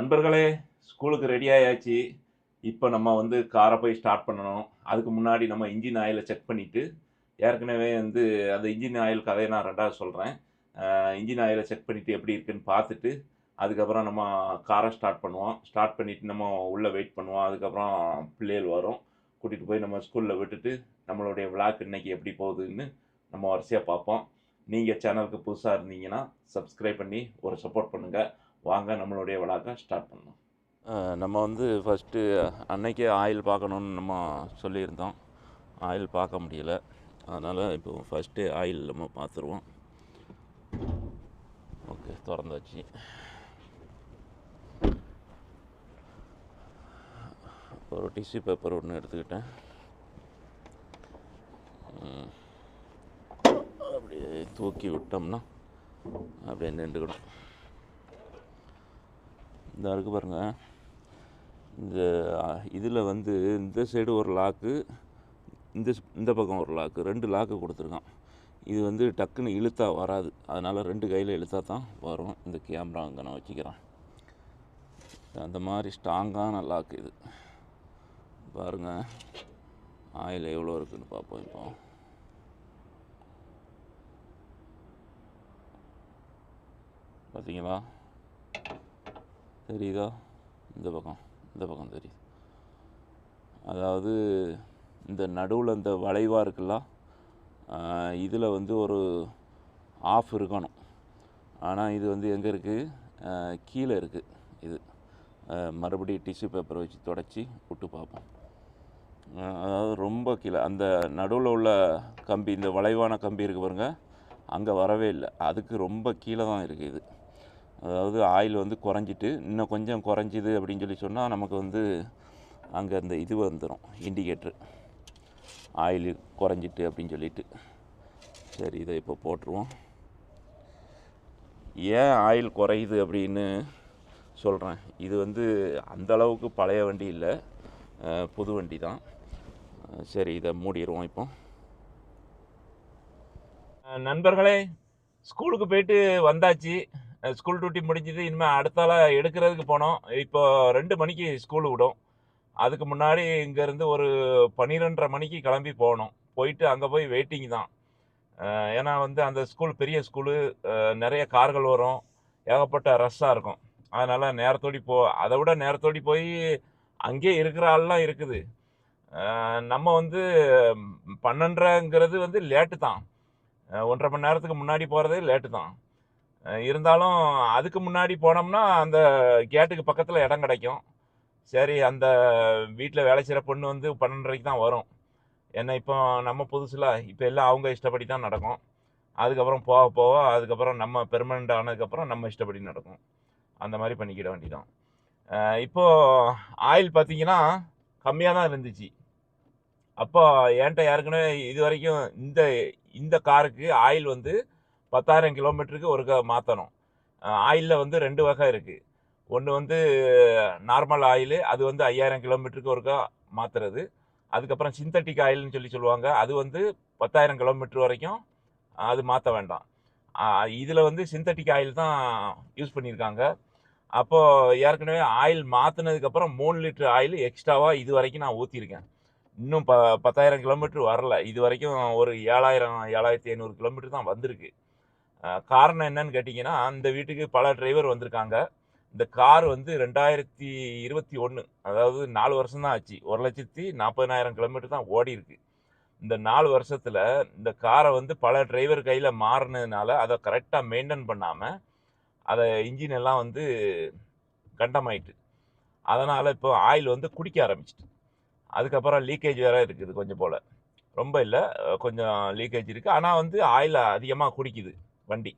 நண்பர்களே ஸ்கூலுக்கு ரெடி ஆயாச்சு. இப்போ நம்ம வந்து காரை போய் ஸ்டார்ட் பண்ணணும். அதுக்கு முன்னாடி நம்ம இன்ஜின் ஆயிலை செக் பண்ணிவிட்டு ஏற்கனவே வந்து அந்த இன்ஜின் ஆயில் கதையை நான் ரெண்டாவது சொல்கிறேன் இன்ஜின் ஆயிலை செக் பண்ணிவிட்டு எப்படி இருக்குன்னு பார்த்துட்டு அதுக்கப்புறம் நம்ம காரை ஸ்டார்ட் பண்ணுவோம். ஸ்டார்ட் பண்ணிவிட்டு நம்ம உள்ளே வெயிட் பண்ணுவோம். அதுக்கப்புறம் பிள்ளைகள் வரும். கூட்டிகிட்டு போய் நம்ம ஸ்கூலில் விட்டுட்டு நம்மளுடைய விளாக் இன்றைக்கி எப்படி போகுதுன்னு நம்ம வரிசையாக பார்ப்போம். நீங்கள் சேனலுக்கு புதுசாக இருந்தீங்கன்னா சப்ஸ்கிரைப் பண்ணி ஒரு சப்போர்ட் பண்ணுங்கள் வாங்க நம்மளுடைய விழாக்கை ஸ்டார்ட் பண்ணோம் நம்ம வந்து ஃபஸ்ட்டு அன்னைக்கே ஆயில் பார்க்கணுன்னு நம்ம சொல்லியிருந்தோம். ஆயில் பார்க்க முடியல. அதனால் இப்போ ஃபஸ்ட்டு ஆயில் நம்ம பார்த்துருவோம். ஓகே திறந்தாச்சு. ஒரு டிஷ்யூ பேப்பர் ஒன்று எடுத்துக்கிட்டேன். அப்படியே தூக்கி விட்டோம்னா அப்படியே நின்றுக்கிடும். இந்த இருக்கு பாருங்கள் இந்த இதில் வந்து இந்த சைடு ஒரு லாக்கு இந்த இந்த பக்கம் ஒரு லாக்கு ரெண்டு லாக்கு கொடுத்துருக்கான். இது வந்து டக்குன்னு இழுத்தா வராது. அதனால் ரெண்டு கையில் இழுத்தா தான் வரும். இந்த கேமரா அங்கே நான் வச்சுக்கிறேன். அந்த மாதிரி ஸ்ட்ராங்கான லாக்கு இது. பாருங்கள் ஆயில் எவ்வளோ இருக்குதுன்னு பார்ப்போம் இப்போ. பார்த்தீங்களா தெரியுதா? இந்த பக்கம் இந்த பக்கம் தெரியுது. அதாவது இந்த நடுவில் இந்த வளைவாக இருக்குல்ல இதில் வந்து ஒரு ஆஃப் இருக்கணும். ஆனால் இது வந்து எங்கே இருக்குது கீழே இருக்குது இது. மறுபடியும் டிஷ்யூ பேப்பரை வச்சு தொடச்சி விட்டு பார்ப்போம். அதாவது ரொம்ப கீழே அந்த நடுவில் உள்ள கம்பி இந்த வளைவான கம்பி இருக்கு பாருங்கள் அங்கே வரவே இல்லை. அதுக்கு ரொம்ப கீழே தான் இருக்குது இது. அதாவது ஆயில் வந்து குறைஞ்சிட்டு இன்னும் கொஞ்சம் குறைஞ்சிது அப்படின்னு சொல்லி சொன்னால் நமக்கு வந்து அங்கே அந்த இது வந்துடும் இண்டிகேட்ரு ஆயில் குறைஞ்சிட்டு அப்படின்னு சொல்லிட்டு. சரி இதை இப்போ போட்டுருவோம். ஏன் ஆயில் குறையுது அப்படின்னு சொல்கிறேன் இது வந்து அந்தளவுக்கு பழைய வண்டி இல்லை. புது வண்டி தான். சரி இதை மூடிடுவோம் இப்போ. நண்பர்களே ஸ்கூலுக்கு போயிட்டு வந்தாச்சு. ஸ்கூல் டியூட்டி முடிஞ்சது இனிமேல் அடுத்தால எடுக்கிறதுக்கு போனோம். இப்போ ரெண்டு மணிக்கு ஸ்கூல் விடும். அதுக்கு முன்னாடி இங்கேருந்து ஒரு பன்னிரெண்டரை மணிக்கு கிளம்பி போகணும். போயிட்டு அங்கே போய் வெயிட்டிங் தான். ஏன்னா வந்து அந்த ஸ்கூல் பெரிய ஸ்கூலு நிறைய கார்கள் வரும். ஏகப்பட்ட ரஷ்ஷாக இருக்கும். அதனால் நேரத்தோடி போ அதை விட நேரத்தோடி போய் அங்கேயே இருக்கிற ஆள்லாம் இருக்குது. நம்ம வந்து ம், பன்னெண்டரைங்கிறது வந்து லேட்டு தான். ஒன்றரை மணி நேரத்துக்கு முன்னாடி போகிறதே லேட்டு தான். இருந்தாலும் அதுக்கு முன்னாடி போனோம்னா அந்த கேட்டுக்கு பக்கத்தில் இடம் கிடைக்கும். சரி அந்த வீட்டில் வேலை செய்கிற பொண்ணு வந்து பன்னெண்டரைக்கு தான் வரும். ஏன்னா இப்போ நம்ம புதுசில் இப்போ எல்லாம் அவங்க இஷ்டப்படி தான் நடக்கும். அதுக்கப்புறம் போக போக அதுக்கப்புறம் நம்ம பெர்மனண்ட் ஆனதுக்கப்புறம் நம்ம இஷ்டப்படி நடக்கும். அந்த மாதிரி பண்ணிக்கிட வேண்டிதான் இப்போது ஆயில் பார்த்தீங்கன்னா கம்மியாக தான் இருந்துச்சு. அப்போ என்கிட்ட ஏற்கனவே இது வரைக்கும் இந்த இந்த காருக்கு ஆயில் வந்து பத்தாயிரம் கிலோமீட்டருக்கு ஒருக்கா மாற்றணும் ஆயிலில் வந்து ரெண்டு வகை இருக்குது ஒன்று வந்து நார்மல் ஆயில் அது வந்து ஐயாயிரம் கிலோமீட்டருக்கு ஒருக்கா மாற்றுறது அதுக்கப்புறம் சிந்தட்டிக் ஆயில்னு சொல்லி சொல்லுவாங்க. அது வந்து பத்தாயிரம் கிலோமீட்டர் வரைக்கும் அது மாற்ற வேண்டாம். இதில் வந்து சிந்தட்டிக் ஆயில் தான் யூஸ் பண்ணியிருக்காங்க. அப்போது ஏற்கனவே ஆயில் மாற்றினதுக்கப்புறம் மூணு லிட்டர் ஆயில் எக்ஸ்ட்ராவாக இது வரைக்கும் நான் ஊற்றிருக்கேன் இன்னும் ப பத்தாயிரம் கிலோமீட்டர் வரல. இது வரைக்கும் ஒரு ஏழாயிரம் ஏழாயிரத்தி ஐநூறு கிலோமீட்டர் தான் வந்திருக்கு. காரணம் என்னன்னு கேட்டிங்கன்னா அந்த வீட்டுக்கு பல டிரைவர் வந்திருக்காங்க. இந்த கார் வந்து ரெண்டாயிரத்தி இருபத்தி ஒன்று அதாவது நாலு வருஷம் தான் ஆச்சு. ஒரு லட்சத்தி நாற்பதனாயிரம் கிலோமீட்டர் தான் ஓடி இருக்கு. இந்த நாலு வருஷத்தில் இந்த காரை வந்து பல டிரைவர் கையில் மாறினதுனால அதை கரெக்டாக மெயின்டைன் பண்ணாமல் அதை இன்ஜின் எல்லாம் வந்து கண்டமாயிட்டு. அதனால் இப்போ ஆயில் வந்து குடிக்க ஆரம்பிச்சிட்டு. அதுக்கப்புறம் லீக்கேஜ் வேறு இருக்குது கொஞ்சம் போல். ரொம்ப இல்லை கொஞ்சம் லீக்கேஜ் இருக்குது ஆனால் வந்து ஆயில் அதிகமாக குடிக்குது. வண்டி.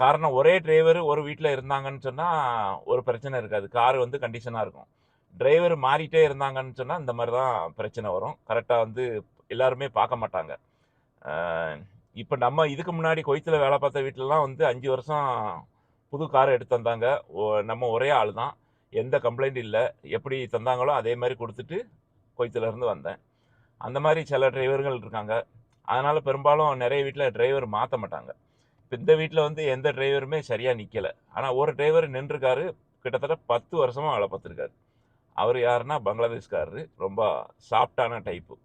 காரணம் ஒரே டிரைவர் ஒரு வீட்டில் இருந்தாங்கன்னு சொன்னால் ஒரு பிரச்சனை இருக்காது. கார் வந்து கண்டிஷனாக இருக்கும். டிரைவர் மாறிட்டே இருந்தாங்கன்னு சொன்னால் இந்த மாதிரி தான் பிரச்சனை வரும். கரெக்டாக வந்து எல்லாருமே பார்க்க மாட்டாங்க. இப்போ நம்ம இதுக்கு முன்னாடி கொய்த்தில் வேலை பார்த்த வீட்டிலலாம் வந்து அஞ்சு வருஷம் புது கார் எடுத்து தந்தாங்க. நம்ம ஒரே ஆள் தான். எந்த கம்ப்ளைண்ட் இல்லை. எப்படி தந்தாங்களோ அதே மாதிரி கொடுத்துட்டு கொய்த்துலேருந்து வந்தேன். அந்த மாதிரி சில டிரைவர்கள் இருக்காங்க. அதனால் பெரும்பாலும் நிறைய வீட்டில் டிரைவர் மாற்ற மாட்டாங்க. இப்போ இந்த வீட்டில் வந்து எந்த டிரைவருமே சரியாக நிற்கலை ஆனால் ஒரு டிரைவர் நின்றுருக்காரு. கிட்டத்தட்ட பத்து வருஷமாக வேலை பார்த்துருக்காரு. அவர் யாருன்னா பங்களாதேஷ்காரரு. ரொம்ப சாஃப்டான டைப்பு.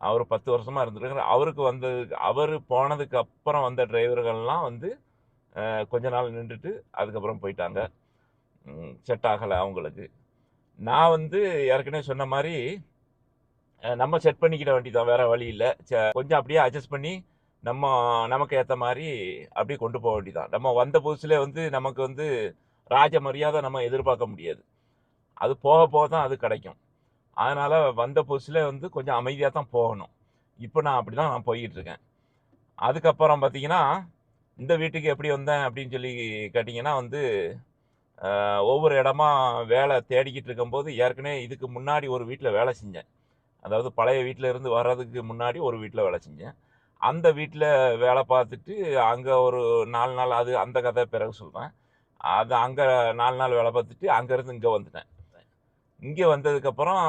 அவர் பத்து வருஷமாக இருந்துருக்காரு. அவருக்கு வந்ததுக்கு அவர் போனதுக்கு அப்புறம் வந்த டிரைவர்கள்லாம் வந்து கொஞ்ச நாள் நின்றுட்டு அதுக்கப்புறம் போயிட்டாங்க. செட் ஆகலை அவங்களுக்கு. நான் வந்து ஏற்கனவே சொன்ன மாதிரி நம்ம செட் பண்ணிக்கிட வேண்டியதான் வேறு வழி இல்லை. கொஞ்சம் அப்படியே அட்ஜஸ்ட் பண்ணி நம்ம நமக்கு ஏற்ற மாதிரி அப்படியே கொண்டு போக வேண்டியதான் நம்ம வந்த புதுசில் வந்து நமக்கு வந்து ராஜ மரியாதை நம்ம எதிர்பார்க்க முடியாது. அது போக போக தான் அது கிடைக்கும். அதனால் வந்த புதுசில் வந்து கொஞ்சம் அமைதியாக தான் போகணும். இப்போ நான் அப்படி தான் நான் போய்கிட்டு இருக்கேன் அதுக்கப்புறம் பார்த்தீங்கன்னா இந்த வீட்டுக்கு எப்படி வந்தேன் அப்படின்னு சொல்லி கேட்டிங்கன்னா வந்து ஒவ்வொரு இடமா வேலை தேடிக்கிட்டு இருக்கும்போது ஏற்கனவே இதுக்கு முன்னாடி ஒரு வீட்டில் வேலை செஞ்சேன். அதாவது பழைய வீட்டில் இருந்து வர்றதுக்கு முன்னாடி ஒரு வீட்டில் வேலை செஞ்சேன். அந்த வீட்டில் வேலை பார்த்துட்டு அங்கே ஒரு நாலு நாள் அது அந்த கதை பிறகு சொல்கிறேன் அது அங்கே நாலு நாள் வேலை பார்த்துட்டு அங்கேருந்து இங்கே வந்துட்டேன். இங்கே வந்ததுக்கப்புறம்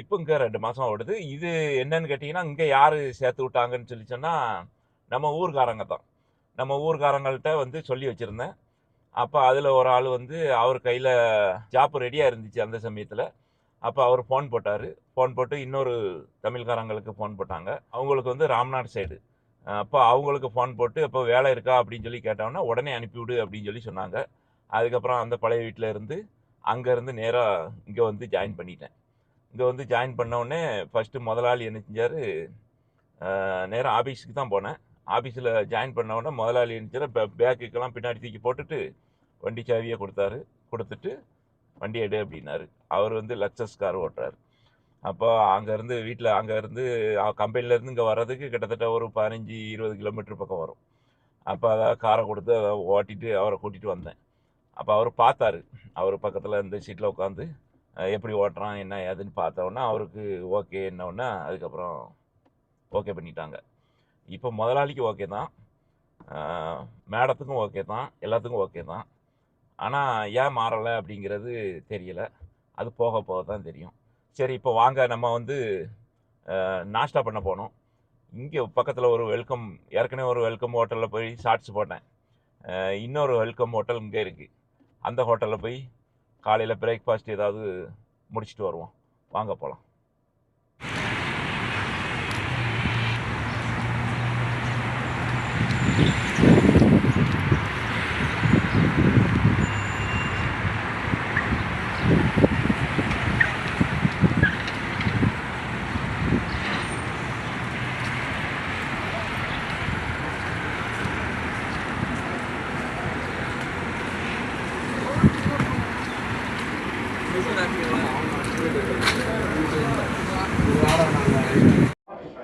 இப்போ இங்கே ரெண்டு மாதம் ஓடுது. இது என்னன்னு கேட்டிங்கன்னா இங்கே யார் சேர்த்து விட்டாங்கன்னு சொல்லி சொன்னால் நம்ம ஊர்க்காரங்க தான். நம்ம ஊர்க்காரங்கள்ட்ட வந்து சொல்லி வச்சுருந்தேன். அப்போ அதில் ஒரு ஆள் வந்து அவர் கையில் ஜாப் ரெடியாக இருந்துச்சு அந்த சமயத்தில். அப்போ அவர் ஃபோன் போட்டார். ஃபோன் போட்டு இன்னொரு தமிழ்காரங்களுக்கு ஃபோன் போட்டாங்க. அவங்களுக்கு வந்து ராம்நாட் சைடு அப்போ அவங்களுக்கு ஃபோன் போட்டு இப்போ வேலை இருக்கா? அப்படின்னு சொல்லி கேட்டோம்னா உடனே அனுப்பிவிடு அப்படின்னு சொல்லி சொன்னாங்க. அதுக்கப்புறம் அந்த பழைய வீட்டில் இருந்து அங்கேருந்து நேராக இங்கே வந்து ஜாயின் பண்ணிட்டேன். இங்கே வந்து ஜாயின் பண்ண ஃபஸ்ட்டு முதலாளி என்ன செஞ்சார் நேராக ஆஃபீஸுக்கு தான் போனேன். ஆஃபீஸில் ஜாயின் பண்ண உடனே முதலாளி என்ன செஞ்சார் பேக்குக்கெல்லாம் பின்னாடி தூக்கி போட்டுட்டு வண்டி சாவியை கொடுத்தாரு. கொடுத்துட்டு வண்டி எடு அப்படின்னாரு. அவர் வந்து லக்ஸஸ் கார் ஓட்டுறாரு. அப்போ அங்கேருந்து வீட்டில் அங்கேருந்து கம்பெனிலேருந்து இங்கே வர்றதுக்கு கிட்டத்தட்ட ஒரு பதினஞ்சு இருபது கிலோமீட்டர் பக்கம் வரும். அப்போ அதாவது காரை கொடுத்து அதை ஓட்டிட்டு அவரை கூட்டிகிட்டு வந்தேன். அப்போ அவர் பார்த்தாரு அவர் பக்கத்தில் இந்த சீட்டில் உட்காந்து எப்படி ஓட்டுறான் என்ன ஏதுன்னு பார்த்தோன்னா அவருக்கு ஓகே என்னன்னா அதுக்கப்புறம் ஓகே பண்ணிட்டாங்க. இப்போ முதலாளிக்கு ஓகே தான். மேடத்துக்கும் ஓகே தான். எல்லாத்துக்கும் ஓகே தான். ஆனால் ஏன் மாறலை அப்படிங்கிறது தெரியல. அது போக போக தான் தெரியும். சரி இப்போ வாங்க நம்ம வந்து நாஷ்டா பண்ண போனோம். இங்கே பக்கத்தில் ஒரு வெல்கம் ஏற்கனவே ஒரு வெல்கம் ஹோட்டலில் போய் ஷார்ட்ஸ் போட்டேன். இன்னொரு வெல்கம் ஹோட்டல் இங்கே இருக்குது அந்த ஹோட்டலில் போய் காலையில் பிரேக்ஃபாஸ்ட் ஏதாவது முடிச்சுட்டு வருவோம். வாங்க போகலாம்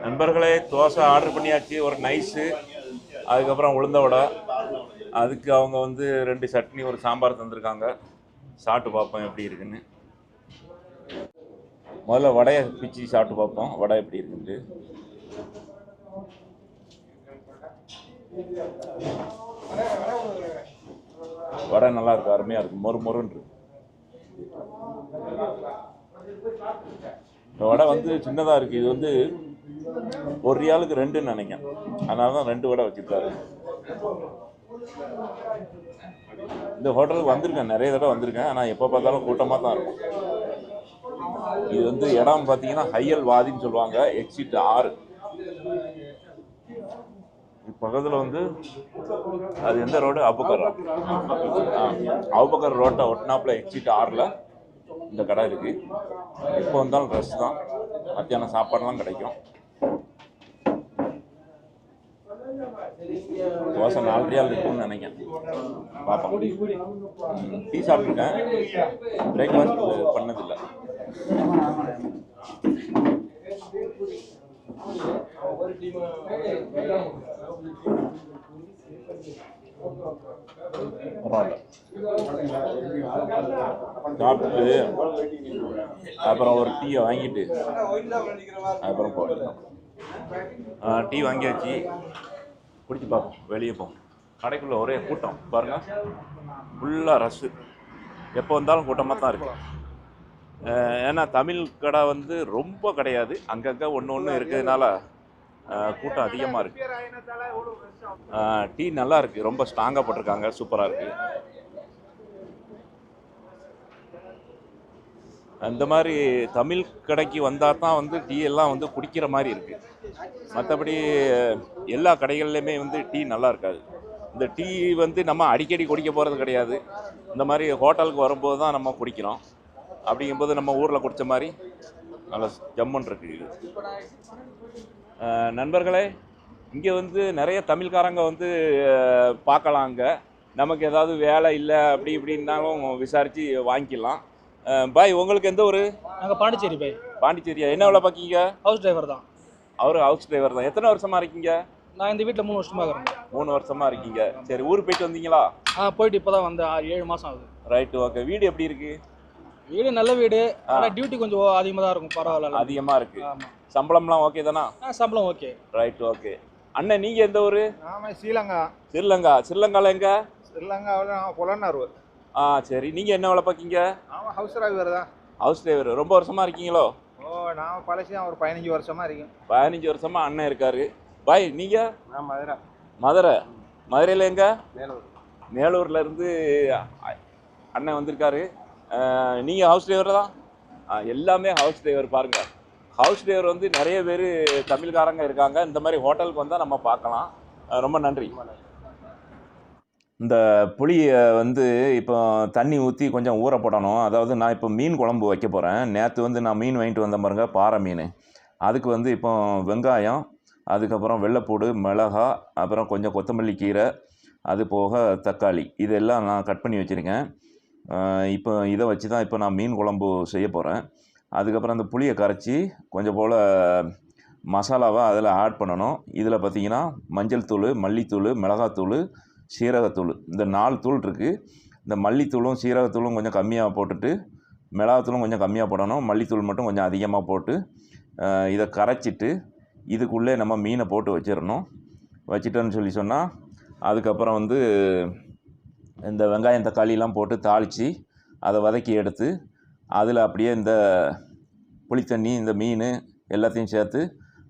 நண்பர்களே தோசை ஆர்டர் பண்ணியாச்சு. ஒரு நைஸு அதுக்கப்புறம் உளுந்த வடை. அதுக்கு அவங்க வந்து ரெண்டு சட்னி ஒரு சாம்பார் தந்திருக்காங்க. சாப்பிட்டு பார்ப்போம் எப்படி இருக்குன்னு. முதல்ல வடையை பிச்சு சாப்பிட்டு பார்ப்போம். வடை எப்படி இருக்குது வடை நல்லா இருக்கு அருமையாக இருக்கு. மொறு மொறுன்னு இருக்கு. இந்த வடை வந்து சின்னதாக இருக்குது இது வந்து ஒரு ரியாலுக்கு ரெண்டுன்னு நினைக்கிறேன். அதனால தான் ரெண்டு வடை வச்சுருக்காரு. இந்த ஹோட்டலுக்கு வந்திருக்கேன். நிறைய தடவை வந்திருக்கேன். ஆனால் எப்போ பார்த்தாலும் கூட்டமாக தான் இருக்கும். இது வந்து இடம் பார்த்தீங்கன்னா ஹையல் வாதின்னு சொல்லுவாங்க. எக்ஸிட் ஆறு. பக்கத்தில் வந்து அது எந்த ரோடு? அவுபக்கர் அவுபக்கர் ரோட்டை ஒட்டினாப்புல எக்ஸிட் ஆறில் இந்த கடை இருக்குது எப்போ வந்தாலும் ட்ரெஸ் தான். மத்தியானம் சாப்பாடுலாம் கிடைக்கும். தோசை நாலு ரியால் இருக்கும்னு நினைக்கிறேன். பார்ப்போம். டீ சாப்பிட்ருக்கேன் பிரேக்ஃபாஸ்ட் பண்ணதில்லை. சாப்பிட்டு அப்புறம் ஒரு டீயை வாங்கிட்டு அப்புறம் போகலாம் டீ வாங்கியாச்சு. குடிச்சு பார்ப்போம் வெளியே போவோம் கடைக்குள்ளே ஒரே கூட்டம் பாருங்க. ஃபுல்லாக ரஷ்ஷு எப்போ வந்தாலும் கூட்டமாக தான் இருக்கும் ஏன்னா தமிழ் கடை வந்து ரொம்ப கிடையாது. அங்கங்கே ஒன்று ஒன்று இருக்கிறதுனால கூட்டம் அதிகமாக இருக்கு. டீ நல்லா இருக்கு. ரொம்ப ஸ்ட்ராங்காக போட்டிருக்காங்க. சூப்பராக இருக்கு. அந்த மாதிரி தமிழ் கடைக்கு வந்தால் தான் வந்து டீ எல்லாம் வந்து குடிக்கிற மாதிரி இருக்குது மற்றபடி எல்லா கடைகள்லையுமே வந்து டீ நல்லா இருக்காது. இந்த டீ வந்து நம்ம அடிக்கடி குடிக்க போகிறது கிடையாது. இந்த மாதிரி ஹோட்டலுக்கு வரும்போது தான் நம்ம குடிக்கிறோம். அப்படிங்கும்போது நம்ம ஊரில் குடித்த மாதிரி நல்லா ஜம்முன் இருக்கு இது. நண்பர்களே இங்கே வந்து நிறைய தமிழ்காரங்க வந்து பார்க்கலாம் அங்கே. நமக்கு ஏதாவது வேலை இல்லை அப்படி இப்படின்னாலும் விசாரித்து வாங்கிக்கலாம். பாய் உங்களுக்கு எந்த ஒரு நாங்கள் பாண்டிச்சேரி பை பாண்டிச்சேரியா. என்ன வேலை பார்க்கீங்க? ஹவுஸ் டிரைவர் தான். அவர் ஹவுஸ் டிரைவர் தான். எத்தனை வருஷமா இருக்கீங்க? நான் இந்த வீட்டில் மூணு வருஷமாக இருக்கிறேன். மூணு வருஷமா இருக்கீங்க. சரி ஊருக்கு போயிட்டு வந்தீங்களா? ஆ போயிட்டு இப்போ தான் வந்து ஏழு மாதம் ஆகுது. ரைட்டு ஓகே வீடு எப்படி இருக்கு? வீடு நல்ல வீடு ஆனால் டியூட்டி கொஞ்சம் அதிகமாக தான் இருக்கும் பரவாயில்ல அதிகமா இருக்கு. ஆமாம் சம்பளம்லாம் ஓகே தானா? ஆ சம்பளம் ஓகே ரைட் ஓகே அண்ணன் நீங்க எந்த ஊரு? ஆமா ஸ்ரீலங்கா. ஸ்ரீலங்கா. ஸ்ரீலங்கால எங்க? ஸ்ரீலங்காவில் புலனார்வு ஆ சரி. நீங்க என்ன வேலை பார்க்கீங்க? ஆமாம் ஹவுஸ் டிரைவர் தான். ஹவுஸ் டிரைவர் ரொம்ப வருஷமா இருக்கீங்களோ? ஓ நான் பழசி ஒரு பதினஞ்சு வருஷமா இருக்கேன் பதினஞ்சு வருஷமா அண்ணன் இருக்காரு. பாய் நீங்க? நான் மதுரை. மதுரை. மதுரையில் எங்க? வேலூர் மேலூர்ல இருந்து அண்ணன் வந்திருக்காரு. அஹ், நீங்க ஹவுஸ் டிரைவர் தான் எல்லாமே ஹவுஸ் டிரைவர் பாருங்க. ஹவுஸ் டிரைவர் வந்து நிறைய பேர் தமிழ்காரங்க இருக்காங்க. இந்த மாதிரி ஹோட்டலுக்கு வந்தால் நம்ம பார்க்கலாம். ரொம்ப நன்றி. இந்த புளியை வந்து இப்போ தண்ணி ஊற்றி கொஞ்சம் ஊற போடணும். அதாவது நான் இப்போ மீன் குழம்பு வைக்க போகிறேன் நேற்று வந்து நான் மீன் வாங்கிட்டு வந்த பாருங்க பாறை மீன். அதுக்கு வந்து இப்போ வெங்காயம் அதுக்கப்புறம் வெள்ளைப்பூடு மிளகா அப்புறம் கொஞ்சம் கொத்தமல்லி கீரை அது போக தக்காளி. இதெல்லாம் நான் கட் பண்ணி வச்சுருக்கேன். இப்போ இதை வச்சு தான் இப்போ நான் மீன் குழம்பு செய்ய போகிறேன் அதுக்கப்புறம் அந்த புளியை கரைச்சி கொஞ்சம் போல் மசாலாவை அதில் ஆட் பண்ணணும். இதில் பார்த்தீங்கன்னா மஞ்சள் தூள் மல்லித்தூள் மிளகாத்தூள் சீரகத்தூள். இந்த நாலு தூள் இருக்குது இந்த மல்லித்தூளும் சீரகத்தூளும் கொஞ்சம் கம்மியாக போட்டுட்டு மிளகாத்தூளும் கொஞ்சம் கம்மியாக போடணும். மல்லித்தூள் மட்டும் கொஞ்சம் அதிகமாக போட்டு இதை கரைச்சிட்டு இதுக்குள்ளே நம்ம மீனை போட்டு வச்சிடணும். வச்சிட்டோன்னு சொல்லி சொன்னால் அதுக்கப்புறம் வந்து இந்த வெங்காயம் தக்காளிலாம் போட்டு தாளித்து அதை வதக்கி எடுத்து அதில் அப்படியே இந்த புளித்தண்ணி இந்த மீன் எல்லாத்தையும் சேர்த்து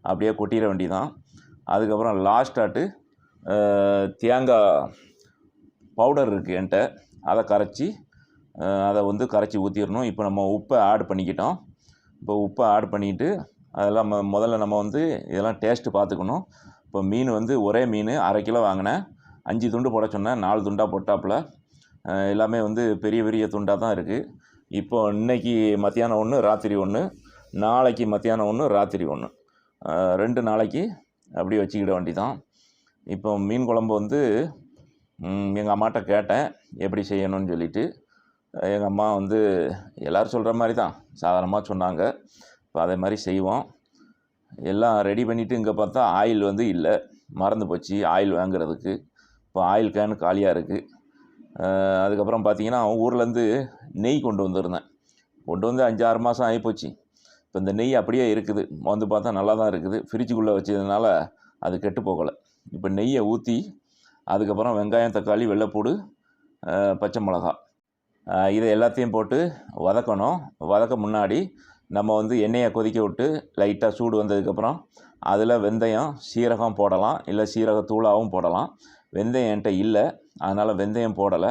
அப்படியே கொட்டிட வேண்டியதான் அதுக்கப்புறம் லாஸ்ட்டாட்டு தேங்காய் பவுடர் இருக்குது என்கிட்ட. அதை கரைச்சி அதை வந்து கரைச்சி ஊற்றிடணும் இப்போ நம்ம உப்பை ஆட் பண்ணிக்கிட்டோம். இப்போ உப்பை ஆட் பண்ணிக்கிட்டு அதெல்லாம் முதல்ல நம்ம வந்து இதெல்லாம் டேஸ்ட்டு பார்த்துக்கணும். இப்போ மீன் வந்து ஒரே மீன் அரை கிலோ வாங்கினேன். அஞ்சு துண்டு போட சொன்னேன் நாலு துண்டாக போட்டாப்புல. எல்லாமே வந்து பெரிய பெரிய துண்டாக தான் இருக்குது இப்போ இன்னைக்கு மத்தியானம் ஒன்று ராத்திரி ஒன்று நாளைக்கு மத்தியானம் ஒன்று ராத்திரி ஒன்று ரெண்டு நாளைக்கு அப்படி வச்சுக்கிட வேண்டிதான். இப்போ மீன் குழம்பு வந்து எங்கள் அம்மாட்ட கேட்டேன் எப்படி செய்யணும்னு சொல்லிட்டு. எங்கள் அம்மா வந்து எல்லோரும் சொல்கிற மாதிரி தான் சாதாரணமாக சொன்னாங்க. இப்போ அதே மாதிரி செய்வோம். எல்லாம் ரெடி பண்ணிவிட்டு இங்கே பார்த்தா ஆயில் வந்து இல்லை. மறந்து போச்சு ஆயில் வாங்குறதுக்கு. இப்போ ஆயில் கேனு காலியாக இருக்குது அதுக்கப்புறம் பார்த்தீங்கன்னா ஊர்லேருந்து நெய் கொண்டு வந்திருந்தேன். கொண்டு வந்து அஞ்சு ஆறு மாதம் ஆகிப்போச்சு இப்போ இந்த நெய் அப்படியே இருக்குது. வந்து பார்த்தா நல்லா தான் இருக்குது. ஃப்ரிட்ஜுக்குள்ளே வச்சதுனால அது கெட்டு போகலை. இப்போ நெய்யை ஊற்றி அதுக்கப்புறம் வெங்காயம் தக்காளி வெள்ளைப்பூடு பச்சை மிளகா. இதை எல்லாத்தையும் போட்டு வதக்கணும். வதக்க முன்னாடி நம்ம வந்து எண்ணெயை கொதிக்க விட்டு லைட்டாக சூடு வந்ததுக்கப்புறம் அதில் வெந்தயம் சீரகம் போடலாம். இல்லை சீரகத்தூளாகவும் போடலாம். வெந்தயம் என்கிட்ட இல்லை. அதனால் வெந்தயம் போடலை.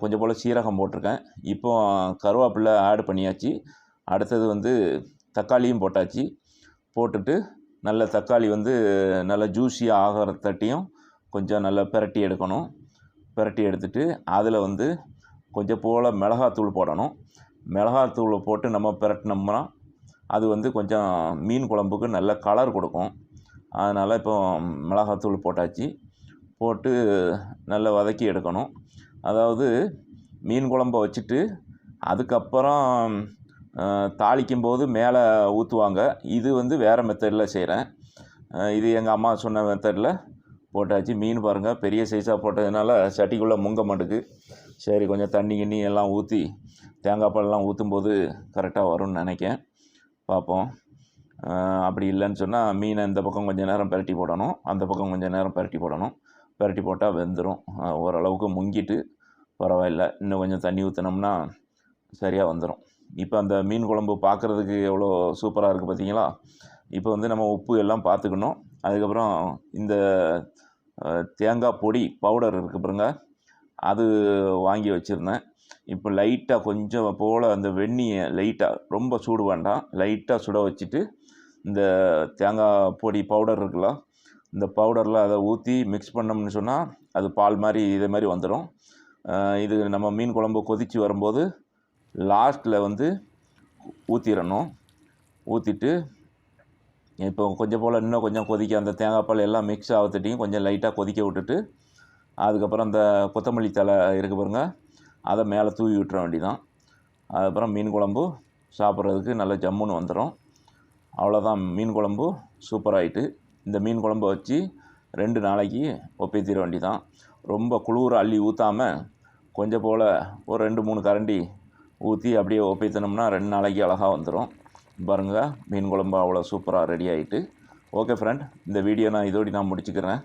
கொஞ்சம் போல் சீரகம் போட்டிருக்கேன். இப்போ கருவேப்பிலை ஆட் பண்ணியாச்சு. அடுத்தது வந்து தக்காளியும் போட்டாச்சு. போட்டுட்டு நல்ல தக்காளி வந்து நல்ல ஜூஸியாக ஆகிற தட்டியும் கொஞ்சம் நல்லா பிரட்டி எடுக்கணும். பிரட்டி எடுத்துட்டு அதில் வந்து கொஞ்சம் போல் மிளகாத்தூள் போடணும். மிளகாத்தூளை போட்டு நம்ம பிரட்டினோம்னா அது வந்து கொஞ்சம் மீன் குழம்புக்கு நல்ல கலர் கொடுக்கும். அதனால் இப்போ மிளகாத்தூள் போட்டாச்சு. போட்டு நல்லா வதக்கி எடுக்கணும். அதாவது மீன் குழம்ப வச்சுட்டு அதுக்கப்புறம் தாளிக்கும் போது மேலே ஊற்றுவாங்க இது வந்து வேறு மெத்தடில் செய்கிறேன் இது எங்கள் அம்மா சொன்ன மெத்தடில் போட்டாச்சு. மீன் பாருங்கள் பெரிய சைஸாக போட்டதுனால சட்டிக்குள்ளே முங்க மாட்டுக்கு. சரி கொஞ்சம் தண்ணி கிண்ணி எல்லாம் ஊற்றி தேங்காய் ஊற்றும் ஊற்றும்போது கரெக்டாக வரும்னு நினைக்கேன். பார்ப்போம் அப்படி இல்லைன்னு சொன்னால் மீனை இந்த பக்கம் கொஞ்சம் நேரம் பிரட்டி போடணும். அந்த பக்கம் கொஞ்சம் நேரம் பிரட்டி போடணும். பரட்டி போட்டால் வெந்துடும் ஓரளவுக்கு முங்கிட்டு பரவாயில்ல. இன்னும் கொஞ்சம் தண்ணி ஊற்றினோம்னா சரியாக வந்துடும் இப்போ அந்த மீன் குழம்பு பார்க்குறதுக்கு எவ்வளோ சூப்பராக இருக்குது பார்த்தீங்களா இப்போ வந்து நம்ம உப்பு எல்லாம் பார்த்துக்கணும் அதுக்கப்புறம் இந்த தேங்காய் பொடி பவுடர் இருக்குது பாருங்க. அது வாங்கி வச்சுருந்தேன். இப்போ லைட்டாக கொஞ்சம் போல் அந்த வெந்நியை லைட்டாக ரொம்ப சூடு வேண்டாம். லைட்டாக சுட வச்சுட்டு இந்த தேங்காய் பொடி பவுடர் இருக்குல்ல இந்த பவுடரில் அதை ஊற்றி மிக்ஸ் பண்ணோம்னு சொன்னால் அது பால் மாதிரி இதே மாதிரி வந்துடும் இது நம்ம மீன் குழம்பு கொதித்து வரும்போது லாஸ்ட்டில் வந்து ஊற்றிடணும் ஊற்றிட்டு இப்போ கொஞ்சம் போல் இன்னும் கொஞ்சம் கொதிக்க அந்த தேங்காய் பால் எல்லாம் மிக்ஸ் ஆகத்தட்டியும் கொஞ்சம் லைட்டாக கொதிக்க விட்டுட்டு அதுக்கப்புறம் அந்த கொத்தமல்லி தழை இருக்குது பாருங்க அதை மேலே தூவி விட்டுற வேண்டிதான் அதுக்கப்புறம் மீன் குழம்பு சாப்பிட்றதுக்கு நல்ல ஜம்முன்னு வந்துடும் அவ்வளோதான் மீன் குழம்பு சூப்பராகிட்டு இந்த மீன் குழம்பு வச்சு ரெண்டு நாளைக்கு ஒப்பேத்திட வேண்டியதான் ரொம்ப குளிர அள்ளி ஊற்றாமல் கொஞ்சம் போல் ஒரு ரெண்டு மூணு கரண்டி ஊற்றி அப்படியே ஒப்பேத்தினோம்னா ரெண்டு நாளைக்கு அழகாக வந்துடும் பாருங்கள் மீன் குழம்பு அவ்வளோ சூப்பராக ரெடி ஆகிட்டு ஓகே ஃப்ரெண்ட் இந்த வீடியோ நான் இதோடி நான் முடிச்சுக்கிறேன்.